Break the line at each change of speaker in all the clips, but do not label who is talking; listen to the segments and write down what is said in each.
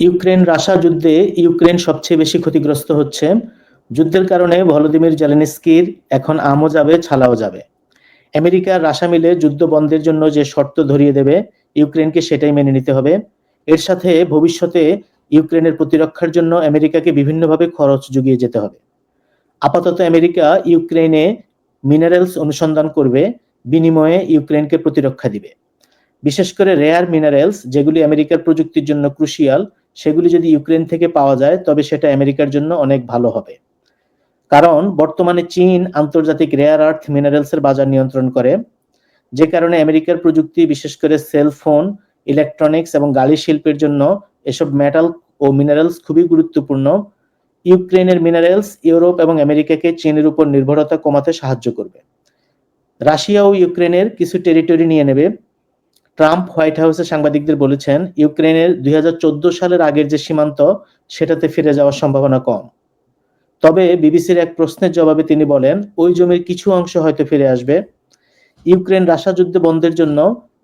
Ukraine রাশা যুদ্ধে Ukraine সবচেয়ে বেশি ক্ষতিগ্রস্ত হচ্ছে। যুদ্ধের কারণে ভলোদিমির জেলেনস্কির এখন আমও যাবে, ছালাও যাবে। আমেরিকা রাশা মিলে যুদ্ধ বন্ধের জন্য যে শর্ত ধরিয়ে দেবে, ইউক্রেনকে সেটাই মেনে নিতে হবে। এর সাথে ভবিষ্যতে ইউক্রেনের প্রতিরক্ষার জন্য আমেরিকাকে বিভিন্নভাবে খরচ জুগিয়ে যেতে হবে। আপাতত আমেরিকা ইউক্রেনে মিনারেলস অনুসন্ধান করবে, বিনিময়ে ইউক্রেনকে প্রতিরক্ষা দিবে। বিশেষ করে রেয়ার মিনারেলস, যেগুলি আমেরিকার প্রযুক্তির জন্য ক্রুশিয়াল সেগুলি যদি ইউক্রেন থেকে পাওয়া যায়, তবে সেটা আমেরিকার জন্য অনেক ভালো হবে। কারণ, বর্তমানে চীন আন্তর্জাতিক রেয়ার আর্থ মিনারেলস এর বাজার নিয়ন্ত্রণ করে, যে কারণে আমেরিকার প্রযুক্তি, বিশেষ করে সেলফোন ইলেকট্রনিক্স এবং গাড়ি শিল্পের জন্য এসব মেটাল ও মিনারেলস খুবই গুরুত্বপূর্ণ। ইউক্রেনের মিনারেলস ইউরোপ এবং আমেরিকাকে চীনের উপর নির্ভরতা কমাতে সাহায্য করবে। রাশিয়া ও ইউক্রেনের কিছু টেরিটরি নিয়ে নেবে ট্রাম্প হোয়াইট হাউসে সাংবাদিকদের বলেছেন, ইউক্রেনের দুই হাজার চোদ্দ সালের আগের যে সীমান্ত, সেটাতে ফিরে যাওয়ার সম্ভাবনা কম। তবে বিবিসির এক প্রশ্নের জবাবে তিনি বলেন, ওই জমির কিছু অংশ হয়তো ফিরে আসবে। ইউক্রেন রাশা যুদ্ধ বন্ধের জন্য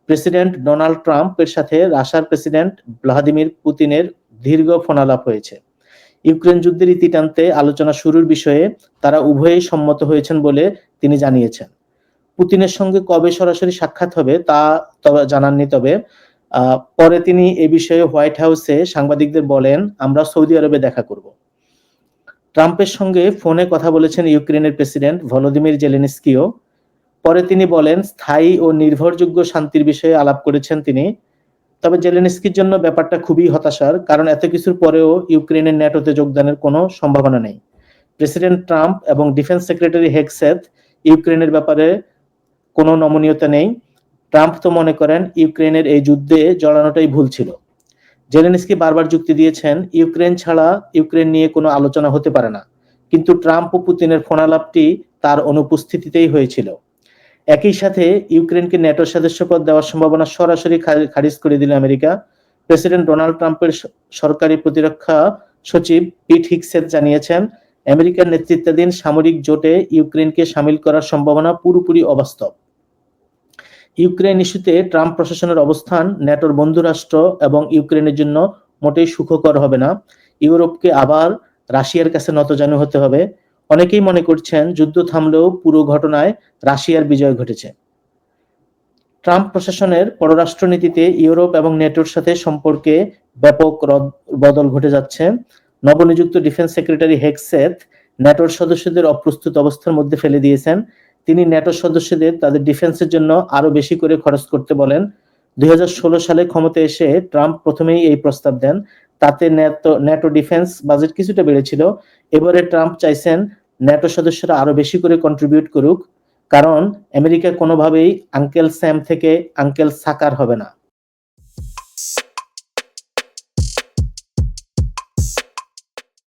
প্রেসিডেন্ট ডোনাল্ড ট্রাম্পের সাথে রাশার প্রেসিডেন্ট ভ্লাদিমির পুতিনের দীর্ঘ ফোনালাপ হয়েছে। ইউক্রেন যুদ্ধের ইতি টানতে আলোচনা শুরুর বিষয়ে তারা উভয়েই সম্মত হয়েছেন বলে তিনি জানিয়েছেন। পুতিনের সঙ্গে কবে সরাসরি সাক্ষাৎ হবে তা তবে জানাননি, তবে পরে তিনি এ বিষয়ে হোয়াইট হাউসে সাংবাদিকদের বলেন, আমরা সৌদি আরবে দেখা করব। ট্রাম্পের সঙ্গে ফোনে কথা বলেছেন ইউক্রেনের প্রেসিডেন্ট ভলোদিমির জেলেনস্কিও। পরে তিনি বলেন, স্থায়ী ও নির্ভরযোগ্য শান্তির বিষয়ে আলাপ করেছেন তিনি। তবে জেলেনস্কির জন্য ব্যাপারটা খুবই হতাশার, কারণ এত কিছুর পরেও ইউক্রেনের ন্যাটোতে যোগদানের কোনো সম্ভাবনা নেই। প্রেসিডেন্ট ট্রাম্প এবং ডিফেন্স সেক্রেটারি হেগসেথ ইউক্রেনের ব্যাপারে কোনো নমনীয়তা নেই। ট্রাম্প তো মনে করেন ইউক্রেনের এই যুদ্ধে জড়ানোটাই ভুল ছিল। জেলেনস্কি বারবার যুক্তি দিয়েছেন, ইউক্রেন ছাড়া ইউক্রেন নিয়ে কোনো আলোচনা হতে পারে না। কিন্তু ট্রাম্প ও পুতিনের ফোনালাপটি তার অনুপস্থিতিতেই হয়েছিল। একই সাথে ইউক্রেনকে ন্যাটো সদস্যপদ দেওয়ার সম্ভাবনা সরাসরি খারিজ করে দিল আমেরিকা। প্রেসিডেন্ট ডোনাল্ড ট্রাম্পের সরকারি প্রতিরক্ষা সচিব পিট হিক্সের জানিয়েছেন, আমেরিকার নেতৃত্বাধীন সামরিক জোটে ইউক্রেনকে সামিল করার সম্ভাবনা পুরোপুরি অবাস্তব। ইউক্রেন ইস্যুতে ট্রাম্প প্রশাসনের অবস্থান, ন্যাটোর বন্ধু রাষ্ট্র এবং ইউক্রেনের জন্য মোটেই সুখকর হবে না। ইউরোপকে আবার রাশিয়ার কাছে নতজানু হতে হবে। অনেকেই মনে করছেন যুদ্ধ থামলেও পুরো ঘটনায় রাশিয়ার বিজয় ঘটেছে। ট্রাম্প প্রশাসনের পররাষ্ট্রনীতিতে ইউরোপ এবং নেটোর সাথে সম্পর্কে ব্যাপক বদল ঘটে যাচ্ছে। নবনিযুক্ত ডিফেন্স সেক্রেটারি হেক্সেথ ন্যাটোর সদস্যদের অপ্রস্তুত অবস্থার মধ্যে ফেলে দিয়েছেন। তিনি ন্যাটো সদস্যদের তাদের ডিফেন্সের জন্য আরও বেশি করে খরচ করতে বলেন। দুই হাজার ষোলো সালে ক্ষমতা এসে ট্রাম্প প্রথমেই এই প্রস্তাব দেন। তাতে ন্যাটো ন্যাটো ডিফেন্স বাজেট কিছুটা বেড়েছিল। এবারে ট্রাম্প চাইছেন ন্যাটো সদস্যরা আরও বেশি করে কন্ট্রিবিউট করুক, কারণ আমেরিকা কোনোভাবেই আঙ্কেল স্যাম থেকে আঙ্কেল সাকার হবে না।